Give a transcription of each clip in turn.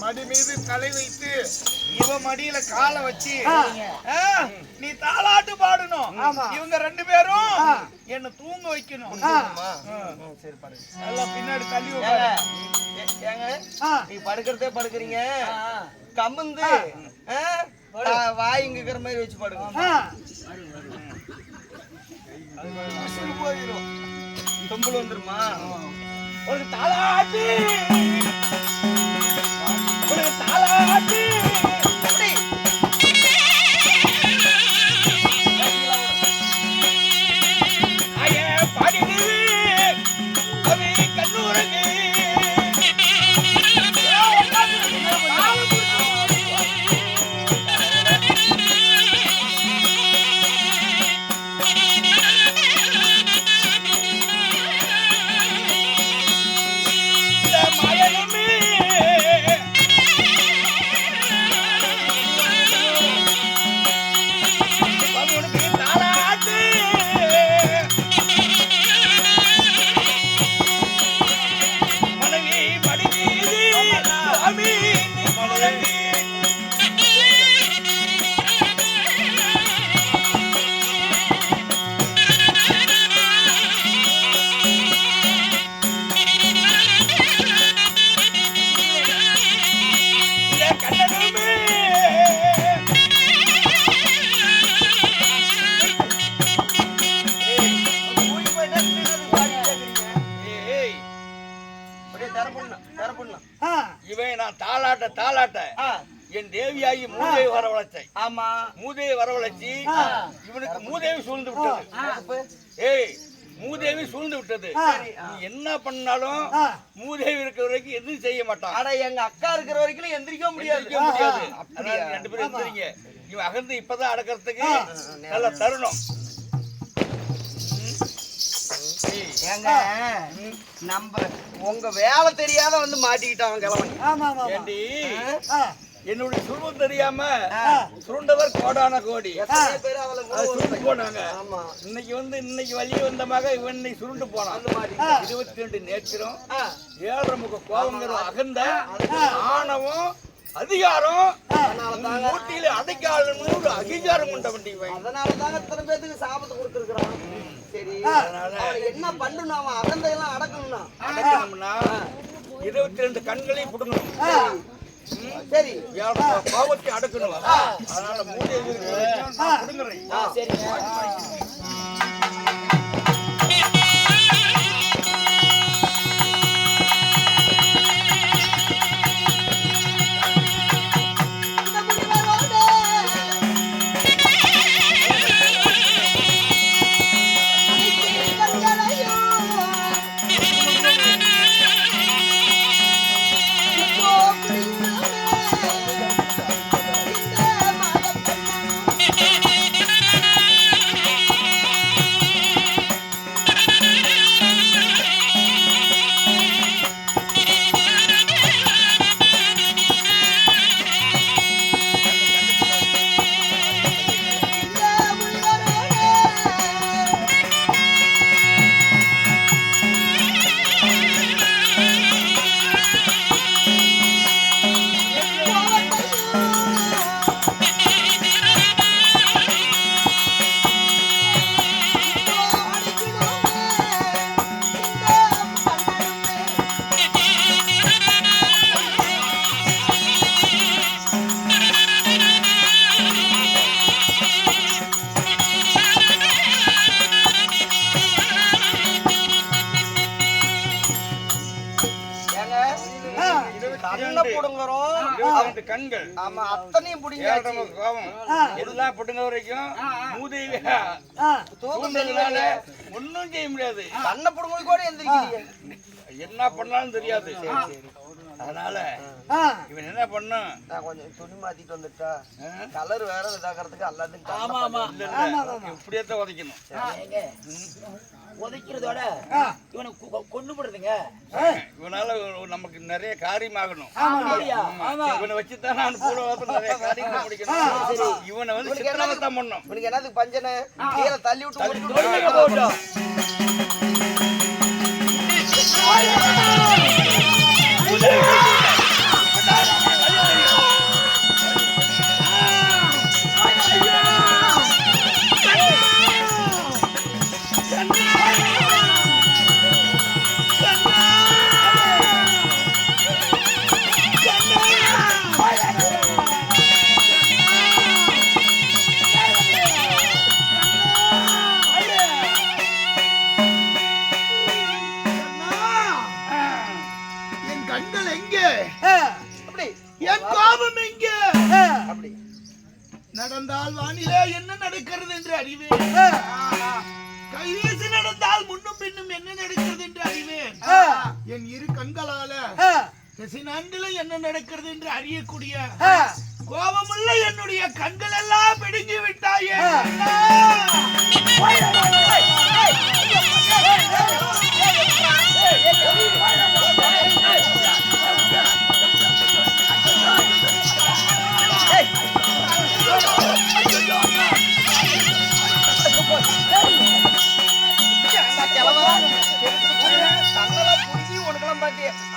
மடி மீது தலை வைத்து இவ மடியில காலை வச்சு நீ தாலாட்டு பாடணும். இவங்க ரெண்டு பேரும். என்ன தூங்க வைக்கணும். ஆ. சரி பாருங்க எல்லாம் பின்னாடி தள்ளி ஏங்க. நீ படுக்கிறதே படுக்கிறீங்க. கமுந்து வாய் இங்க இருக்கிற மாதிரி வச்சு படுங்க. தும்பல் வந்துருமா? ஒரு தாலாட்டு. ஒரு Happy இவன் நான் தாளாட்ட தாளாட்ட. என் தேவியாகி மூதேவி வரவழைச்சை ஆமா. மூதேவி வரவழைச்சி. இவனுக்கு மூதேவி சூழ்ந்து விட்டது. ஏய் மூதேவி சூழ்ந்து விட்டது. என்ன பண்ணாலும். மூதேவி இருக்கிற வரைக்கும் எதுவும் செய்ய மாட்டான். அட எங்க அக்கா இருக்கிற வரைக்கும் எந்திரிக்க முடியாது. முடியாது. ரெண்டு பேரும் எந்திரிங்க. இவன் அகந்து இப்பதான் அடக்கிறதுக்கு நல்ல தருணம். ஏங்க நம்ம உங்க வேலை தெரியாத வந்து மாட்டிக்கிட்டான் கிழவன். ஆமா, ஆமா. ஏண்டி. என்னுடைய சுருவம் தெரியாம சுருண்டவர் கோடான கோடி. சுருண்டு போனாங்க. ஆமா. இன்னைக்கு வந்து இன்னைக்கு வழியே வந்த மக இவன் இன்னைக்கு சுருண்டு போனான். இருபத்தி ரெண்டு ஆ, ஏழரை முக கோபங்கிற அகந்த ஆணவம் அதிகாரம் மூட்டியில அடைக்காலன்னு ஒரு அதிகாரம் கொண்ட வண்டி அதனால தாங்க இத்தனை பேத்துக்கு சாபத்தை கொடுத்துருக்கான் சரி. அதனால அவனை என்ன பண்ணணும் அவன் அகந்தையெல்லாம் அடக்கணும்னா. அடக்கணும்னா இருபத்தி ரெண்டு கண்களையும் புடுங்கணும். சரி. கோபத்தை அடக்கணும். அதனால மூணு ரெண்டு கண்கள். ஆமா அத்தனையும் முக கோபம் எல்லாம் புடுங்க வரைக்கும் மூதேவி ஆ. தூங்குனதுனால ஒண்ணும் செய்ய முடியாது. கண்ணை புடுங்க கூட எந்திரிக்கிறீங்க. என்ன பண்ணாலும் தெரியாது. அதனால. இவன் என்ன பண்ணும் நான் கொஞ்சம் துணி மாத்திட்டு வந்துட்டா? கலர் வேற இதாகிறதுக்கு எல்லாத்துக்கும் ஆமா ஆமா. இப்படியே உதைக்கணும். உதைக்கிறதோட இவனை கொண்டு போடுறதுங்க. இவனால நமக்கு நிறைய காரியமாகணும். இவனை வச்சுதான் நான் கூட வாரத்துல நிறைய காரியங்கள் முடிக்கணும். இவனை வந்து சித்திரவத்தான் பண்ணும் உனக்கு என்னதுக்கு பஞ்சனை? கீழே தள்ளி விட்டு. போட்டோம். திசை நான்கில என்ன நடக்கிறது என்று அறியக்கூடிய கோபமுள்ள என்னுடைய கண்கள் எல்லாம் பிடுங்கி விட்டாயே.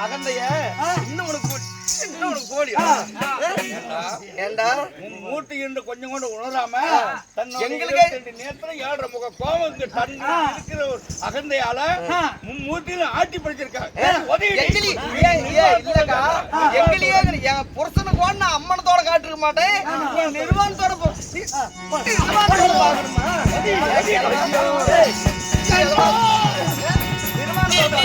அகந்தைய இன்னும் உனக்கு இன்னும் உனக்கு ஏண்டா மூட்டு என்று கொஞ்சம் கூட உணராம எங்களுக்கே- நேரத்துல ஏழரை முக கோபம் இருக்கிற ஒரு அகந்தையால மும்மூட்டில ஆட்டி படிச்சிருக்காங்க எங்கிலியே என் புருஷனுக்கு ஓட நான் அம்மனத்தோட காட்டிருக்க மாட்டேன் நிர்வாணத்தோட நிர்வாணத்தோட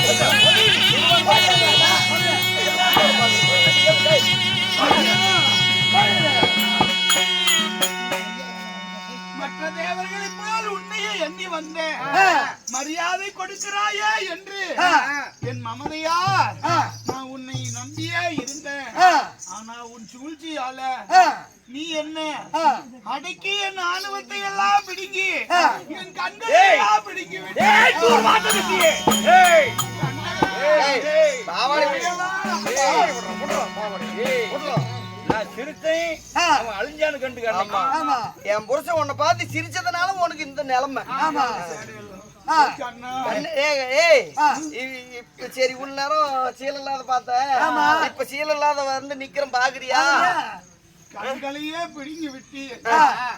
மற்ற தேவர்களைப் போல் உன்னையே எண்ணி வந்தேன். மரியாதை கொடுக்கிறாயே என்று. என் மமதையா நான் உன்னை நம்பியே இருந்தேன். ஆனா உன் சூழ்ச்சியால நீ என்ன அடக்கி என் ஆணவத்தை எல்லாம் பிடுங்கி என் கண்களை பிடுங்கி ஏய், அழிஞ்சான்னு கண்டு என் புருஷன் உன்னை பார்த்து சிரிச்சதுனால உனக்கு இந்த நிலைமை. சரி இவ்வளவு நேரம் சீல் இல்லாத பார்த்த இப்ப சீல் இல்லாத வந்து நிக்கிறேன் பாக்குறியா? கண்களையே பிடுங்கி விட்டு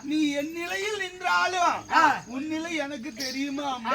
நீ என் நிலையில் நின்றாலும் உன் நிலை எனக்கு தெரியுமா அம்மா?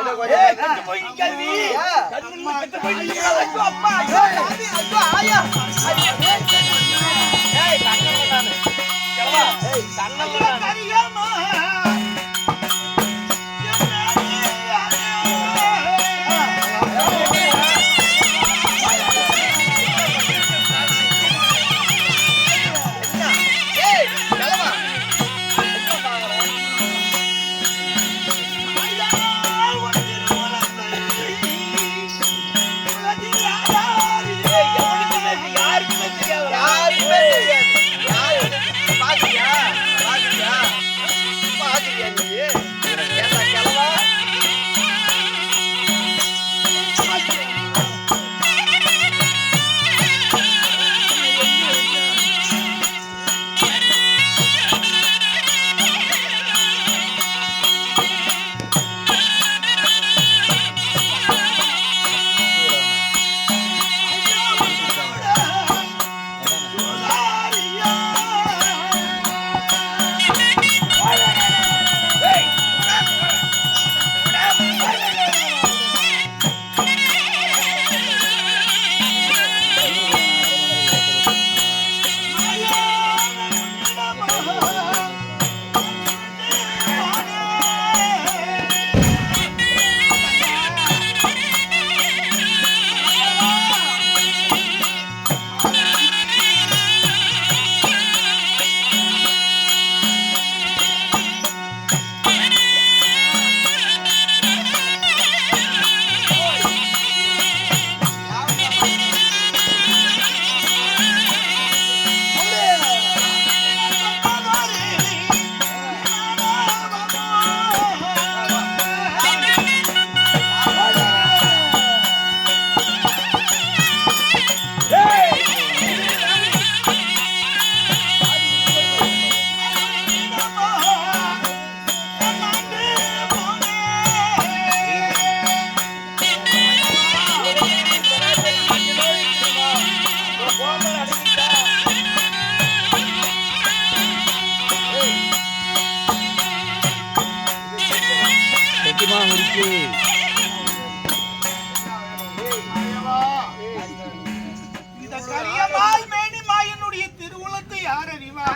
கரியமால் மேனிமா என்னுடைய திருவுளத்தை யார் அறிவா?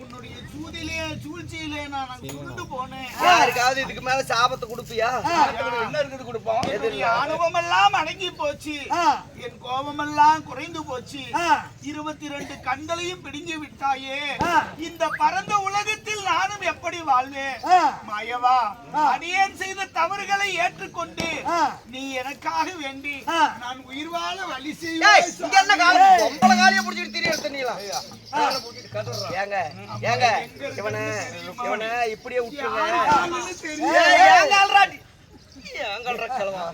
உன்னுடைய சூதிலே சூழ்ச்சியிலே நான் கொண்டு போனேன். யாருக்காவது இதுக்கு மேல சாபத்தை கொடுப்பியா? என்ன இருக்குது கொடுப்போம் அனுபவம் எல்லாம் அடங்கி போச்சு. என் கோபமெல்லாம் குறைந்து போச்சு இருபத்தி ரெண்டு கண்களையும் பிடுங்கி விட்டாயே இந்த பரந்த உலகத்தில் நானும் எப்படி வாழ்வேன் மாயவா அடியேன் செய்த தவறுகளை ஏற்றுக்கொண்டு நீ எனக்காக வேண்டி நான் உயிர் வாழ வழி ஏய், செய்வேன் இங்க என்ன காலம் பொம்பளை காலிய புடிச்சிட்டு தண்ணிலாம் ஏங்க ஏங்க இவனை இவனை இப்படியே விட்டுருங்க கிழவா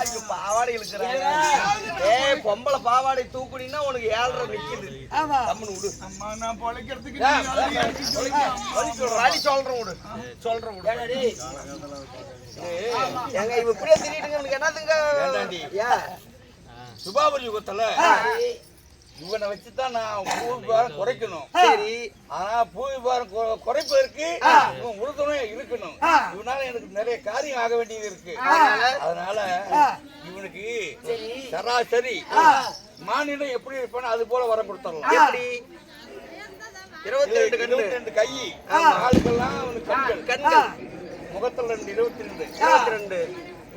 ஐயோ பாவாடை இழுக்கிறாங்க. ஏய் பொம்பளை பாவாடை தூக்குனீன்னா உனக்கு ஏழ்ரை நிக்குது. கம்முனு விடு. அம்மா நான் பொழைக்கிறதுக்கு. வழி சொல்றேன் விடு. சொல்றேன் விடு. ஏங்க இவ இப்படியே திரிட்டுங்க உனக்கு என்னதுங்க சுபாபுரி யுகத்துல இவனை வச்சுதான் நான் பூ வியாபாரம் குறைக்கணும். சரி ஆனா பூ வியாபாரம் கு- குறைப்பதற்கு இவன் உறுதுணை இருக்கணும். இவனால எனக்கு நிறைய காரியம் ஆக வேண்டியது இருக்கு. அதனால இவனுக்கு சராசரி மாநிலம் எப்படி இருப்பானோ அது போல வரம் கொடுத்துடலாம். எப்படி? இருபத்தி ரெண்டு கண்ணு இருபத்தி ரெண்டு கை ஆளுக்கெல்லாம் அவனுக்கு கண்கள். கண்கள். முகத்துல ரெண்டு இருபத்தி ரெண்டு. இருபத்தி ரெண்டு.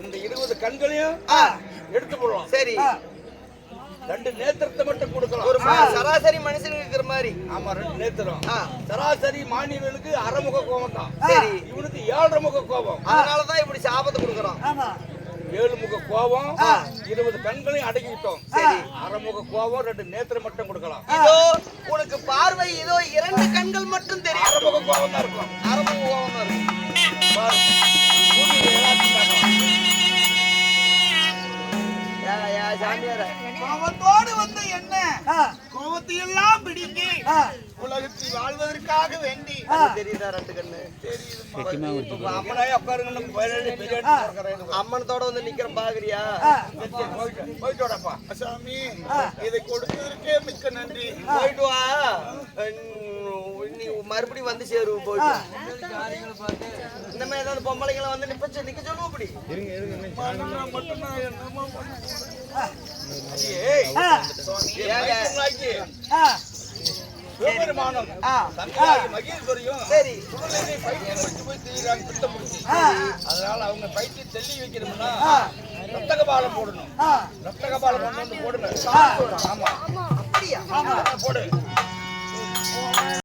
இந்த இருபது கண்களையும் எடுத்து போடலாம் சரி. ரெண்டு நேத்திரத்தை மட்டும் கொடுக்கலாம். ஒரு சராசரி மனுஷனுக்கு இருக்கிற மாதிரி. ஆமா ரெண்டு நேத்திரம். சராசரி மாநிலனுக்கு அரைமுக கோபம் தான். சரி இவனுக்கு ஏழரை முக கோபம். அதனாலதான் இப்படி சாபத்தை கொடுக்குறோம். ஏழு முக கோபம் இருபது கண்களையும் அடக்கிட்டோம் சரி. அரைமுக கோபம் ரெண்டு நேத்திரம் மட்டும் கொடுக்கலாம். இதோ உனக்கு பார்வை இதோ இரண்டு கண்கள் மட்டும் தெரியும். அரைமுக கோபம் தான் இருக்கும். அரபு கோபமா இருக்கும். யா, யா, சாமியார. கோபத்தோடு வந்த என்ன கோபத்தை எல்லாம் பிடிங்கி உலகத்தில் வாழ்வதற்காக வேண்டி தெரியுதா ரெண்டு கண்ணு இப்ப அம்மனாயே அம்மனத்தோட வந்து நிக்கிறேன் பாக்குறியா சரி, சரி, போயிட்டு போயிட்டு சாமி இதை கொடுத்ததற்கே மிக்க நன்றி போயிட்டு வா நீ மறுபடியும் வந்து சேருவ போயிட்டு வா. இந்த மாதிரி ஏதாவது பொம்பளைங்களை வந்து நிப்ப நிக்க சொல்லுவோம் அப்படி மட்டும்தான் சிவபெருமானும். மகேஸ்வரியும் சரி. போய் திரியிறாங்க பித்தம் பிடிச்சி. அதனால அவங்க பைத்தியம் தெள்ளி வைக்கணும்னா ரத்தக பாலம் போடணும். ரத்தக பாலம் கொண்டு வந்து போடுங்க. ஆமா. அப்படியா? போடு.